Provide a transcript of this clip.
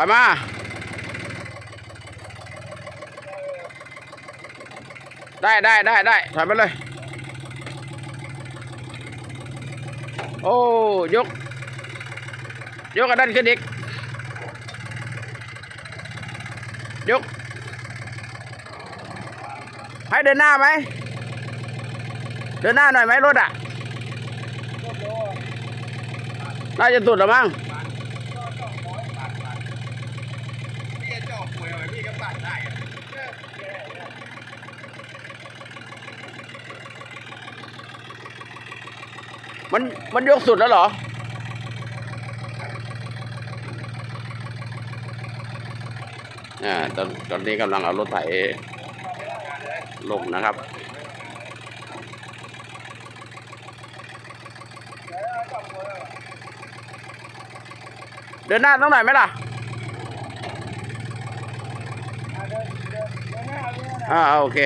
ถอยมาได้ได้ได้ได้ถอยไปเลย โอ้ยก ยกกระดันขึ้นอีกยก ให้เดินหน้าไหม เดินหน้าหน่อยไหมรถอะ น่าจะสุดแล้วมั้ง พี่จะจ อกวยเอาไว้พี่ก็ปั่นได้อะมันมันยกสุดแล้วเหรอ อ่าตอนตอนนี้กำลังเอารถไถลงนะครับเดินหน้าต้องหน่อยไหมล่ะ อ่าโอเค